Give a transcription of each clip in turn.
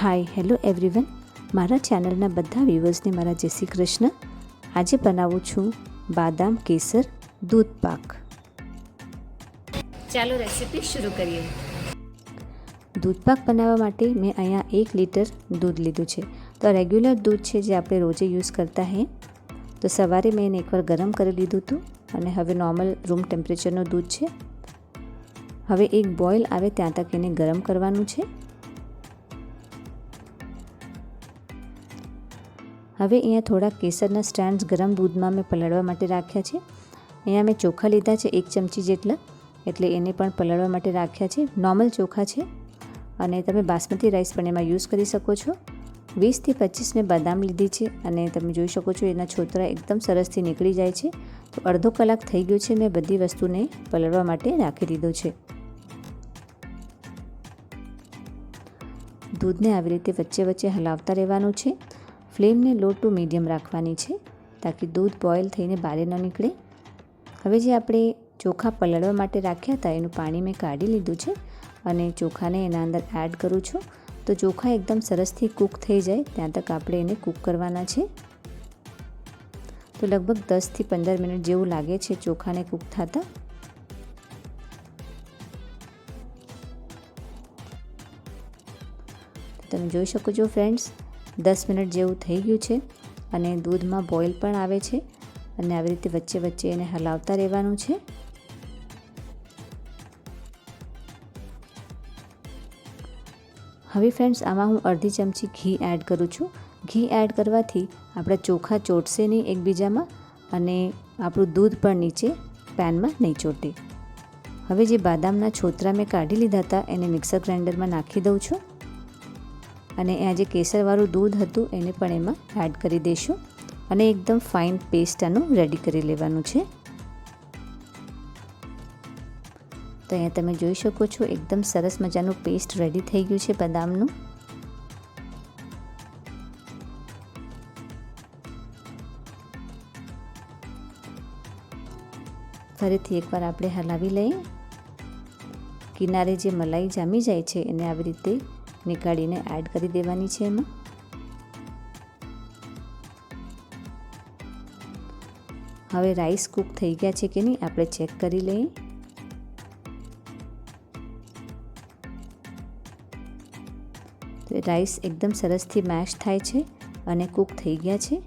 Hi hello everyone મારા ચેનલના બધા વ્યૂવર્સને મારા જય શ્રી કૃષ્ણ. આજે બનાવું છું બાદામ કેસર દૂધ પાક. ચાલો રેસીપી શરૂ કરીએ. દૂધ પાક બનાવવા માટે મેં અહીંયા એક લીટર દૂધ લીધું છે. તો રેગ્યુલર દૂધ છે જે આપણે રોજે યુઝ કરતા હે. તો સવારે મેં એને એકવાર ગરમ કરી લીધું હતું અને હવે નોર્મલ રૂમ ટેમ્પરેચરનું દૂધ છે. હવે એક બોઇલ આવે ત્યાં તક એને ગરમ કરવાનું છે. હવે અહીંયા થોડા કેસરના સ્ટ્રાન્ડ્સ ગરમ દૂધમાં મેં પલાળવા માટે રાખ્યા છે. અહીંયા મેં ચોખા લીધા છે એક ચમચી જેટલા, એટલે એને પણ પલાળવા માટે રાખ્યા છે. નોર્મલ ચોખા છે. અને તમે બાસમતી રાઈસ પણ એમાં યુઝ કરી શકો છો. વીસથી પચીસ મેં બદામ લીધી છે અને તમે જોઈ શકો છો એના છોતરા એકદમ સરસથી નીકળી જાય છે. તો અડધો કલાક થઈ ગયો છે મેં બધી વસ્તુને પલળવા માટે રાખી દીધો છે. દૂધને આવી રીતે વચ્ચે વચ્ચે હલાવતા રહેવાનું છે. ફ્લેમને લો ટુ મીડિયમ રાખવાની છે તાકી દૂધ બોઇલ થઈને બહાર ન નીકળે. હવે જે આપણે ચોખા પલળવા માટે રાખ્યા હતા એનું પાણી મેં કાઢી લીધું છે અને ચોખાને એના અંદર એડ કરું છું. તો ચોખા એકદમ સરસથી કૂક થઈ જાય ત્યાં તક આપણે એને કૂક કરવાના છે. તો લગભગ દસથી પંદર મિનિટ જેવું લાગે છે ચોખાને કૂક થતાં. તમે જોઈ શકો છો ફ્રેન્ડ્સ દસ મિનિટ જેવું થઈ ગયું છે અને દૂધમાં બોઇલ પણ આવે છે અને આવી રીતે વચ્ચે વચ્ચે એને હલાવતા રહેવાનું છે. હવે ફ્રેન્ડ્સ આમાં હું અડધી ચમચી ઘી એડ કરું છું. ઘી એડ કરવાથી આપણા ચોખા ચોટશે નહીં એકબીજામાં અને આપણું દૂધ પણ નીચે પેનમાં નહીં ચોટે. હવે જે બાદામના છોતરા મેં કાઢી લીધા હતા એને મિક્સર ગ્રાઇન્ડરમાં નાખી દઉં છું. અને આ જે કેસરવાળું દૂધ હતું, એને પણ એમાં એડ કરી દઈશું. અને એકદમ ફાઇન પેસ્ટ આનું રેડી કરી લેવાનું છે. તો અહીંયા તમે જોઈ શકો છો, એકદમ સરસ મજાનું પેસ્ટ રેડી થઈ ગયું છે બદામનું. ફરીથી એકવાર આપણે હલાવી લઈએ. કિનારે જે મલાઈ જામી જાય છે, એને આવી રીતે નીકાળીને એડ કરી દેવાની છે એમાં. હવે રાઈસ કૂક થઈ ગયા છે કે નહીં આપણે ચેક કરી લઈએ. રાઈસ એકદમ સરસથી મેશ થાય છે અને કૂક થઈ ગયા છે.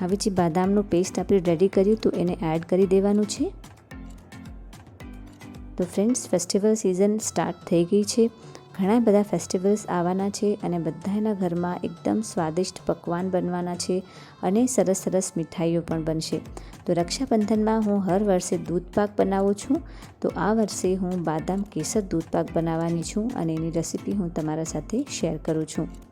હવે જે બાદામનું પેસ્ટ આપણે રેડી કર્યું હતું એને એડ કરી દેવાનું છે. તો ફ્રેન્ડ્સ ફેસ્ટિવલ સિઝન સ્ટાર્ટ થઈ ગઈ છે. ઘણા બધા ફેસ્ટિવલ્સ આવવાના છે અને બધાના ઘરમાં એકદમ સ્વાદિષ્ટ પકવાન બનવાના છે અને સરસ સરસ મીઠાઈઓ પણ બનશે. તો રક્ષાબંધનમાં હું હર વર્ષે દૂધ પાક બનાવું છું. તો આ વર્ષે હું બાદામ કેસર દૂધ પાક બનાવવાની છું અને એની રેસીપી હું તમારા સાથે શેર કરું છું.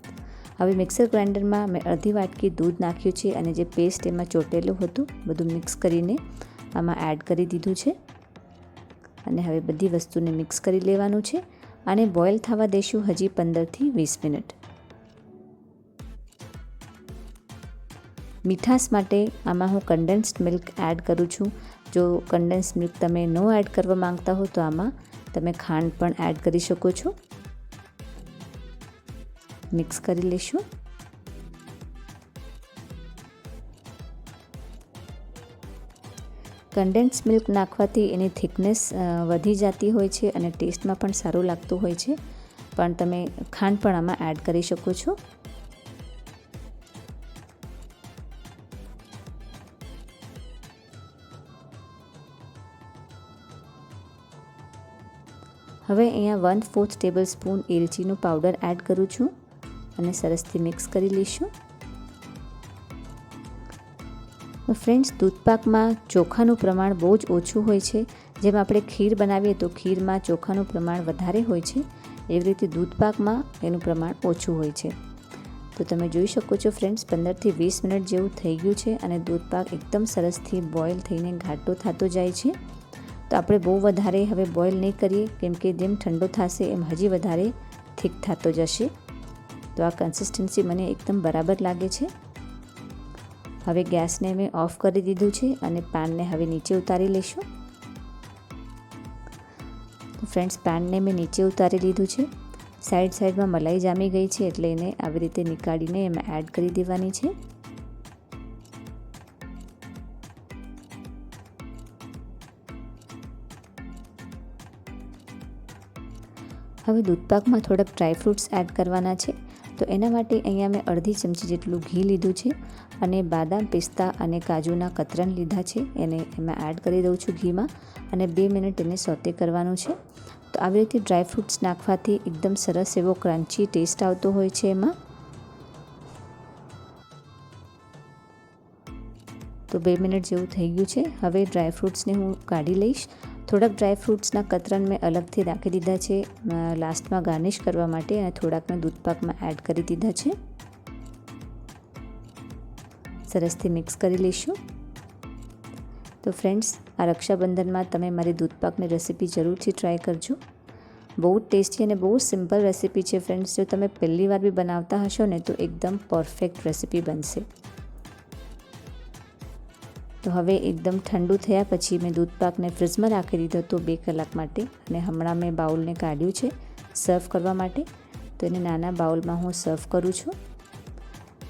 હવે મિક્સર ગ્રાઇન્ડરમાં મેં અડધી વાટકી દૂધ નાખ્યું છે અને જે પેસ્ટ એમાં ચોટેલું હતું, બધું મિક્સ કરીને આમાં એડ કરી દીધું છે. અને હવે બધી વસ્તુને મિક્સ કરી લેવાનું છે અને બોઇલ થવા દઈશું હજી પંદરથી વીસ મિનિટ. મીઠાશ માટે આમાં હું કન્ડેન્સ્ડ મિલ્ક એડ કરું છું. જો કન્ડેન્સ મિલ્ક તમે નો એડ કરવા માંગતા હો તો આમાં તમે ખાંડ પણ એડ કરી શકો છો. મિક્સ કરી લઈશું. કન્ડેન્સ મિલ્ક નાખવાથી એની થિકનેસ વધી જતી હોય છે અને ટેસ્ટમાં પણ સારું લાગતું હોય છે. પણ તમે ખાંડ પણ આમાં એડ કરી શકો છો. હવે અહીંયા વન ફોર્થ ટેબલ સ્પૂન એલચીનો પાવડર એડ કરું છું. અને સરસથી મિક્સ કરી લઈશું. ફ્રેન્ડ્સ દૂધપાકમાં ચોખાનું પ્રમાણ બહુ જ ઓછું હોય છે. જેમ આપણે ખીર બનાવીએ તો ખીરમાં ચોખાનું પ્રમાણ વધારે હોય છે. એવી રીતે દૂધપાકમાં એનું પ્રમાણ ઓછું હોય છે. તો તમે જોઈ શકો છો ફ્રેન્ડ્સ પંદરથી વીસ મિનિટ જેવું થઈ ગયું છે અને દૂધપાક એકદમ સરસથી બોઇલ થઈને ઘાટો થતો જાય છે. તો આપણે બહુ વધારે હવે બોઇલ નહીં કરીએ, કેમ કે જેમ ઠંડો થશે એમ હજી વધારે થીક થતો જશે. તો આ કન્સિસ્ટન્સી મને એકદમ બરાબર લાગે છે. હવે ગેસને મેં ઓફ કરી દીધું છે અને પાનને હવે નીચે ઉતારી લઈશું ફ્રેન્ડ્સ પાનને મેં નીચે ઉતારી લીધું છે. સાઈડ સાઈડમાં મલાઈ જામી ગઈ છે એટલે એને આવી રીતે નીકાળીને એમાં એડ કરી દેવાની છે. હવે દૂધપાકમાં થોડાક ડ્રાયફ્રૂટ્સ એડ કરવાના છે. તો એના માટે અહીંયા મેં અડધી ચમચી જેટલું ઘી લીધું છે અને બાદામ, પિસ્તા અને કાજુના કતરણ લીધા છે. એને એમાં એડ કરી દઉં છું ઘીમાં અને બે મિનિટ એને સોતે કરવાનું છે. તો આવી રીતે ડ્રાયફ્રૂટ્સ નાખવાથી એકદમ સરસ એવો ક્રન્ચી ટેસ્ટ આવતો હોય છે એમાં. તો બે મિનિટ જેવું થઈ ગયું છે. હવે ડ્રાયફ્રૂટ્સને હું કાઢી લઈશ. થોડાક ડ્રાયફ્રૂટ્સના કતરન મેં અલગથી રાખી દીધા છે. લાસ્ટમાં ગાર્નિશ કરવા માટે અને થોડાક મેં દૂધપાકમાં એડ કરી દીધા છે. સરસથી મિક્સ કરી લઈશું. તો ફ્રેન્ડ્સ આ રક્ષાબંધનમાં તમે મારી દૂધપાકની રેસીપી જરૂરથી ટ્રાય કરજો. બહુ ટેસ્ટી અને બહુ સિમ્પલ રેસીપી છે ફ્રેન્ડ્સ જો તમે પહેલી વાર બી બનાવતા હશો ને તો એકદમ પરફેક્ટ રેસીપી બનશે. તો હવે એકદમ ઠંડુ થયા પછી મેં દૂધપાકને ફ્રીજમાં રાખી દીધો હતો બે કલાક માટે અને હમણાં મેં બાઉલને કાઢ્યું છે સર્વ કરવા માટે. તો એને નાના બાઉલમાં હું સર્વ કરું છું.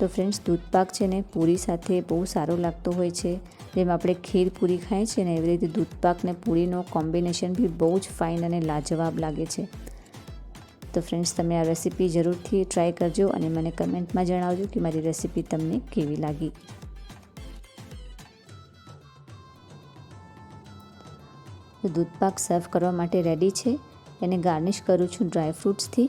તો ફ્રેન્ડ્સ દૂધપાક છે ને પૂરી સાથે બહુ સારો લાગતો હોય છે. જેમ આપણે ખીર પૂરી ખાઈએ છીએ ને એવી રીતે દૂધપાકને પૂરીનો કોમ્બિનેશન બી બહુ જ ફાઇન અને લાજવાબ લાગે છે. તો ફ્રેન્ડ્સ, તમે આ રેસીપી જરૂરથી ટ્રાય કરજો અને મને કમેન્ટમાં જણાવજો કે મારી રેસીપી તમને કેવી લાગી. દૂધપાક સર્વ કરવા માટે રેડી છે. એને ગાર્નિશ કરું છું ડ્રાયફ્રૂટ્સથી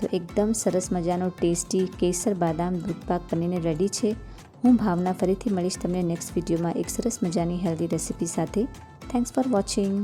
તો એકદમ સરસ મજાનો ટેસ્ટી કેસર બાદામ દૂધપાક બનીને રેડી છે. હું ભાવના ફરીથી મળીશ તમને નેક્સ્ટ વિડીયોમાં એક સરસ મજાની હેલ્ધી રેસીપી સાથે. Thanks for watching